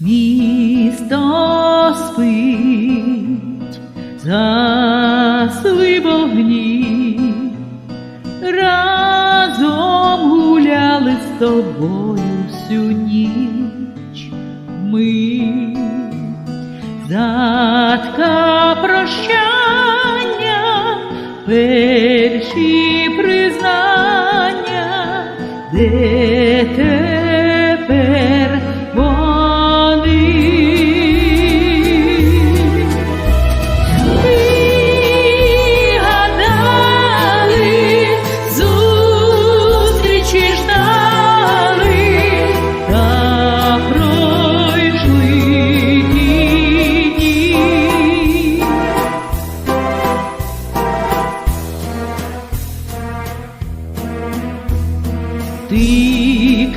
Місто спить, засли вогні, разом гуляли з тобою всю ніч ми затка прощання, перші признання, де те. Ти